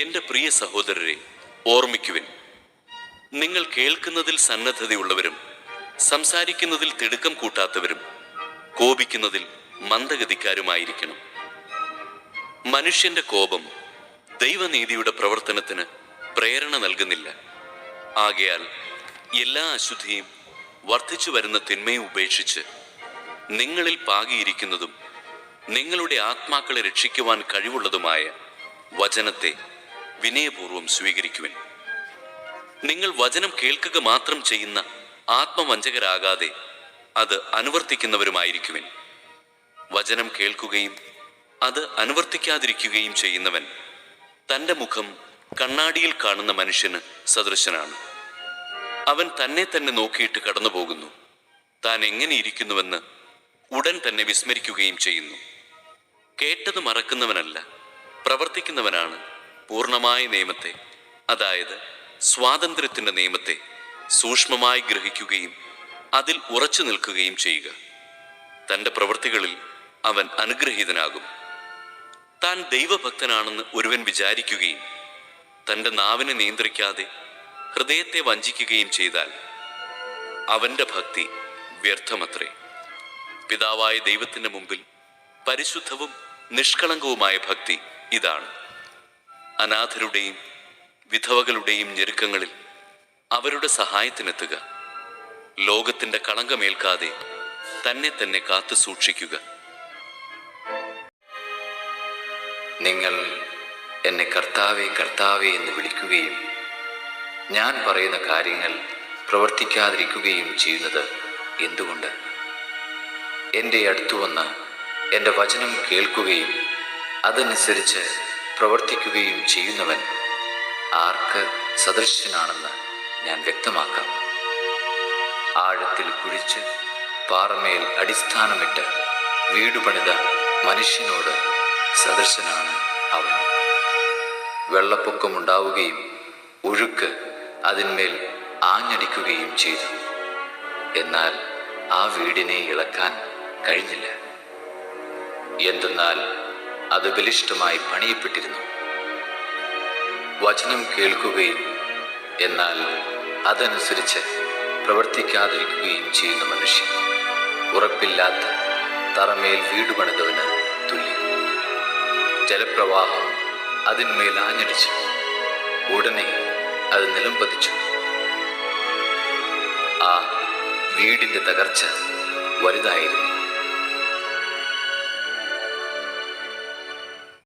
എന്റെ പ്രിയ സഹോദരരെ ഓർമ്മിക്കുവിൻ. നിങ്ങൾ കേൾക്കുന്നതിൽ സന്നദ്ധതയുള്ളവരും സംസാരിക്കുന്നതിൽ തിടുക്കം കൂട്ടാത്തവരും കോപിക്കുന്നതിൽ മന്ദഗതിക്കാരുമായിരിക്കണം. മനുഷ്യന്റെ കോപം ദൈവനീതിയുടെ പ്രവർത്തനത്തിന് പ്രേരണ നൽകുന്നില്ല. ആകയാൽ എല്ലാ അശുദ്ധിയും വർദ്ധിച്ചു വരുന്ന തിന്മയും ഉപേക്ഷിച്ച് നിങ്ങളിൽ പാകിയിരിക്കുന്നതും നിങ്ങളുടെ ആത്മാക്കളെ രക്ഷിക്കുവാൻ കഴിവുള്ളതുമായ വചനത്തെ വിനയപൂർവം സ്വീകരിക്കുവിൻ. നിങ്ങൾ വചനം കേൾക്കുക മാത്രം ചെയ്യുന്ന ആത്മവഞ്ചകരാകാതെ അത് അനുവർത്തിക്കുന്നവരുമായിരിക്കുവിൻ. വചനം കേൾക്കുകയും അത് അനുവർത്തിക്കാതിരിക്കുകയും ചെയ്യുന്നവൻ തന്റെ മുഖം കണ്ണാടിയിൽ കാണുന്ന മനുഷ്യന് സദൃശനാണ്. അവൻ തന്നെ തന്നെ നോക്കിയിട്ട് കടന്നു പോകുന്നു താൻ എങ്ങനെ ഇരിക്കുന്നുവെന്ന് ഉടൻ തന്നെ വിസ്മരിക്കുകയും ചെയ്യുന്നു. കേട്ടത് മറക്കുന്നവനല്ല പ്രവർത്തിക്കുന്നവനാണ് പൂർണമായ നിയമത്തെ അതായത് സ്വാതന്ത്ര്യത്തിന്റെ നിയമത്തെ സൂക്ഷ്മമായി ഗ്രഹിക്കുകയും അതിൽ ഉറച്ചു നിൽക്കുകയും ചെയ്യുക. തന്റെ പ്രവൃത്തികളിൽ അവൻ അനുഗ്രഹീതനാകും. താൻ ദൈവഭക്തനാണെന്ന് ഒരുവൻ വിചാരിക്കുകയും തന്റെ നാവിനെ നിയന്ത്രിക്കാതെ ഹൃദയത്തെ വഞ്ചിക്കുകയും ചെയ്താൽ അവന്റെ ഭക്തി വ്യർത്ഥമത്രേ. പിതാവായ ദൈവത്തിന്റെ മുമ്പിൽ പരിശുദ്ധവും നിഷ്കളങ്കവുമായ ഭക്തി ഇതാണ്. അനാഥരുടെയും വിധവകളുടെയും ഞെരുക്കങ്ങളിൽ അവരുടെ സഹായത്തിനെത്തുക. ലോകത്തിന്റെ കളങ്കമേൽക്കാതെ തന്നെ തന്നെ കാത്തു സൂക്ഷിക്കുക. നിങ്ങൾ എന്നെ കർത്താവെ കർത്താവെ എന്ന് വിളിക്കുകയും ഞാൻ പറയുന്ന കാര്യങ്ങൾ പ്രവർത്തിക്കാതിരിക്കുകയും ചെയ്യുന്നത് എന്തുകൊണ്ട്? എന്റെ അടുത്തു വന്ന് എന്റെ വചനം കേൾക്കുകയും അതനുസരിച്ച് പ്രവർത്തിക്കുകയും ചെയ്യുന്നവൻ ആർക്ക് സദൃശ്യനാണെന്ന് ഞാൻ വ്യക്തമാക്കാം. ആഴത്തിൽ കുഴിച്ച് പാറമേൽ അടിസ്ഥാനമിട്ട് വീട് പണിത മനുഷ്യനോട് സദൃശനാണ് അവൻ. വെള്ളപ്പൊക്കമുണ്ടാവുകയും ഒഴുക്ക് അതിന്മേൽ ആഞ്ഞടിക്കുകയും ചെയ്തു. എന്നാൽ ആ വീടിനെ ഇളക്കാൻ കഴിഞ്ഞില്ല. എന്തെന്നാൽ അത് ബലിഷ്ടമായി പണിയപ്പെട്ടിരുന്നു. വചനം കേൾക്കുകയും എന്നാൽ അതനുസരിച്ച് പ്രവർത്തിക്കാതിരിക്കുകയും ചെയ്യുന്ന മനുഷ്യൻ ഉറപ്പില്ലാത്ത തറമേൽ വീട് പണിതവന് തുല്യം. ജലപ്രവാഹം അതിന്മേൽ ആഞ്ഞടിച്ചു. ഉടനെ അത് നിലം പതിച്ചു ആ വീടിന്റെ തകർച്ച വലുതായിരുന്നു.